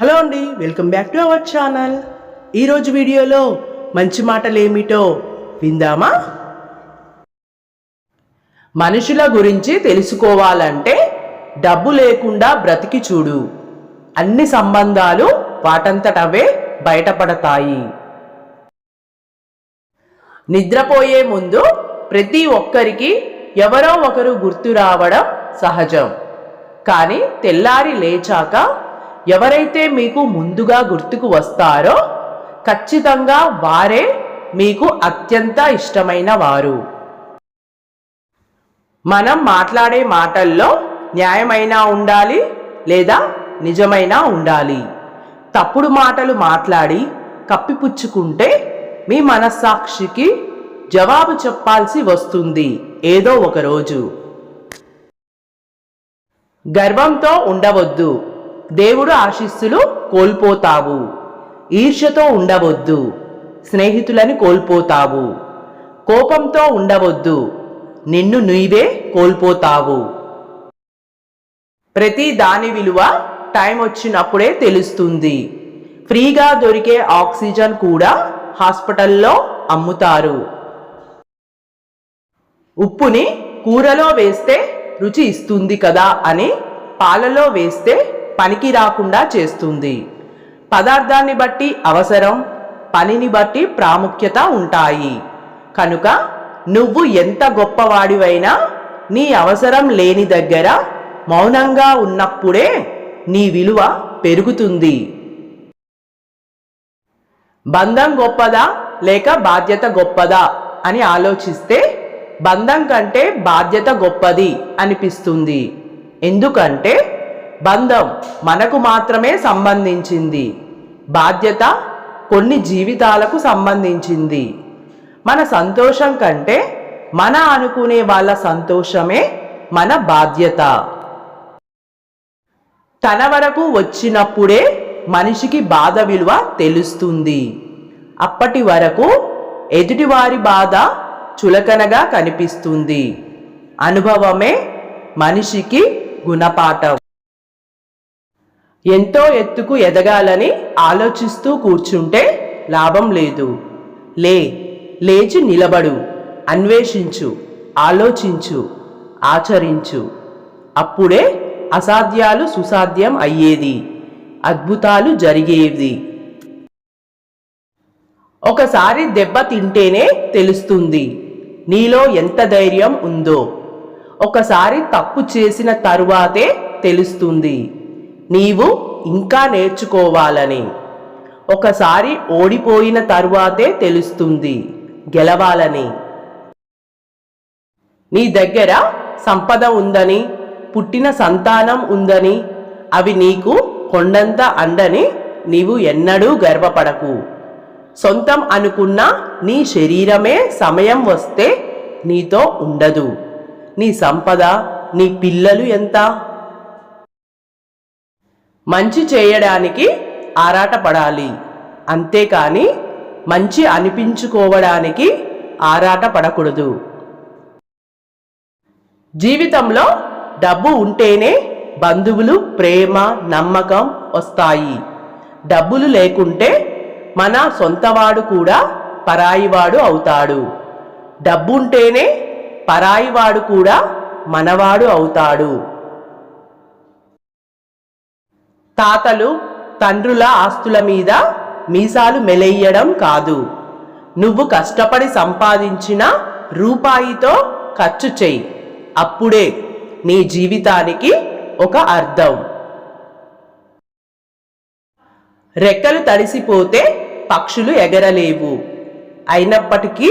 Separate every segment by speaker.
Speaker 1: Hello అండి welcome back to our channel. ఈరోజు వీడియోలో మంచి మాటలు ఏమిటో విందామా? మనుషుల గురించి తెలుసుకోవాలంటే డబ్బు లేకుండా బ్రతికి చూడు. అన్ని సంబంధాలు వాటంతటవే బయటపడతాయి. నిద్రపోయే ముందు ప్రతి ఒక్కరికి ఎవరో ఒకరు గుర్తు రావడం సహజం. కానీ తెల్లారి లేచాక ఎవరైతే మీకు ముందుగా గుర్తుకు వస్తారో ఖచ్చితంగా వారే మీకు అత్యంత ఇష్టమైన వారు. మనం మాట్లాడే మాటల్లో న్యాయమైనా ఉండాలి లేదా నిజమైనా ఉండాలి. తప్పుడు మాటలు మాట్లాడి కప్పిపుచ్చుకుంటే మీ మనస్సాక్షికి జవాబు చెప్పాల్సి వస్తుంది ఏదో ఒకరోజు గర్వంతో ఉండవద్దు. దేవుడు ఆశీస్సులు కోల్పోతావు. ఈర్ష్యతో ఉండవద్దు. స్నేహితులని కోల్పోతావు. కోపంతో ఉండవద్దు. నిన్ను నీవే కోల్పోతావు. ప్రతి దాని విలువ టైం వచ్చినప్పుడే తెలుస్తుంది. ఫ్రీగా దొరికే ఆక్సిజన్ కూడా హాస్పిటల్లో అమ్ముతారు. ఉప్పుని కూరలో వేస్తే రుచి ఇస్తుంది కదా అని పాలలో వేస్తే పనికి రాకుండా చేస్తుంది. పదార్థాన్ని బట్టి అవసరం పనిని బట్టి ప్రాముఖ్యత ఉంటాయి. కనుక నువ్వు ఎంత గొప్పవాడివైనా నీ అవసరం లేని దగ్గర మౌనంగా ఉన్నప్పుడే నీ విలువ పెరుగుతుంది. బంధం గొప్పదా లేక బాధ్యత గొప్పదా అని ఆలోచిస్తే బంధం కంటే బాధ్యత గొప్పది అనిపిస్తుంది. ఎందుకంటే బంధం మనకు మాత్రమే సంబంధించింది. బాధ్యత కొన్ని జీవితాలకు సంబంధించింది. మన సంతోషం కంటే మన అనుకునే వాళ్ళ సంతోషమే మన బాధ్యత. తన వరకు వచ్చినప్పుడే మనిషికి బాధ విలువ తెలుస్తుంది. అప్పటి వరకు ఎదుటివారి బాధ చులకనగా కనిపిస్తుంది. అనుభవమే మనిషికి గుణపాఠం. ఎంతో ఎత్తుకు ఎదగాలని ఆలోచిస్తూ కూర్చుంటే లాభం లేదు. లే లేచి నిలబడు అన్వేషించు ఆలోచించు ఆచరించు. అప్పుడే అసాధ్యాలు సుసాధ్యం అయ్యేది అద్భుతాలు జరిగేది ఒకసారి దెబ్బ తింటేనే తెలుస్తుంది నీలో ఎంత ధైర్యం ఉందో. ఒకసారి తప్పు చేసిన తరువాతే తెలుస్తుంది. నీవు ఇంకా నేర్చుకోవాలని. ఒకసారి ఓడిపోయిన తరువాతే తెలుస్తుంది. గెలవాలని. నీ దగ్గర సంపద ఉందని పుట్టిన సంతానం ఉందని అవి నీకు కొండంత అండని నీవు ఎన్నడూ గర్వపడకు. సొంతం అనుకున్న నీ శరీరమే సమయం వస్తే నీతో ఉండదు. నీ సంపద నీ పిల్లలు ఎంత? మంచి చేయడానికి ఆరాటపడాలి. అంతేకాని మంచి అనిపించుకోవడానికి ఆరాటపడకూడదు. జీవితంలో డబ్బు ఉంటేనే బంధువులు ప్రేమ నమ్మకం వస్తాయి. డబ్బులు లేకుంటే మన సొంతవాడు కూడా పరాయివాడు అవుతాడు. డబ్బుంటేనే పరాయివాడు కూడా మనవాడు అవుతాడు. తాతలు తండ్రుల ఆస్తుల మీద మీసాలు మెలెయ్యడం కాదు. నువ్వు కష్టపడి సంపాదించిన రూపాయితో ఖర్చు చెయ్యి. అప్పుడే నీ జీవితానికి ఒక అర్థం. రెక్కలు తడిసిపోతే పక్షులు ఎగరలేవు. అయినప్పటికీ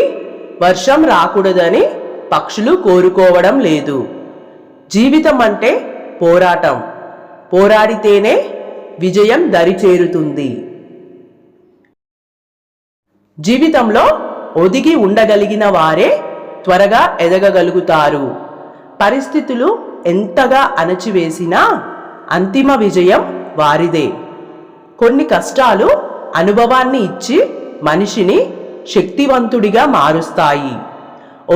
Speaker 1: వర్షం రాకూడదని పక్షులు కోరుకోవడం లేదు. జీవితం అంటే పోరాటం. పోరాడితేనే విజయం దరి చేరుతుంది జీవితంలో ఒదిగి ఉండగలిగిన వారే త్వరగా ఎదగగలుగుతారు. పరిస్థితులు ఎంతగా అణచివేసినా అంతిమ విజయం వారిదే. కొన్ని కష్టాలు అనుభవాన్ని ఇచ్చి మనిషిని శక్తివంతుడిగా మారుస్తాయి.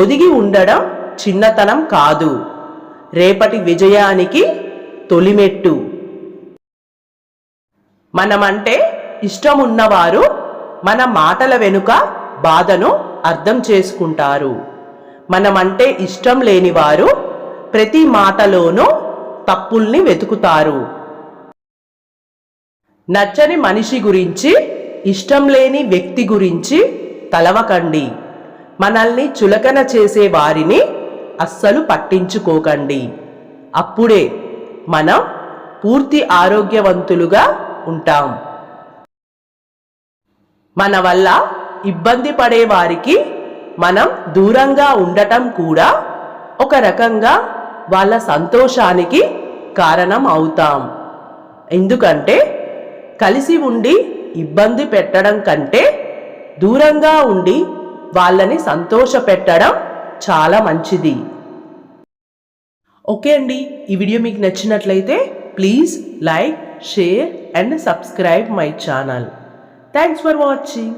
Speaker 1: ఒదిగి ఉండడం చిన్నతనం కాదు. రేపటి విజయానికి తొలిమెట్టు. మనమంటే ఇష్టం ఉన్నవారు మన మాటల వెనుక బాధను అర్థం చేసుకుంటారు. మనమంటే ఇష్టం లేనివారు ప్రతి మాటలోనూ తప్పుల్ని వెతుకుతారు. నచ్చని మనిషి గురించి ఇష్టం లేని వ్యక్తి గురించి తలవకండి. మనల్ని చులకన చేసే వారిని అస్సలు పట్టించుకోకండి. అప్పుడే మనం పూర్తి ఆరోగ్యవంతులుగా ఉంటాం మన వల్ల ఇబ్బంది పడే వారికి మనం దూరంగా ఉండటం కూడా ఒక రకంగా వాళ్ళ సంతోషానికి కారణం అవుతాం. ఎందుకంటే కలిసి ఉండి ఇబ్బంది పెట్టడం కంటే దూరంగా ఉండి వాళ్ళని సంతోష పెట్టడం చాలా మంచిది. ఓకే అండి. ఈ వీడియో మీకు నచ్చినట్లయితే please like share and subscribe my channel thanks for watching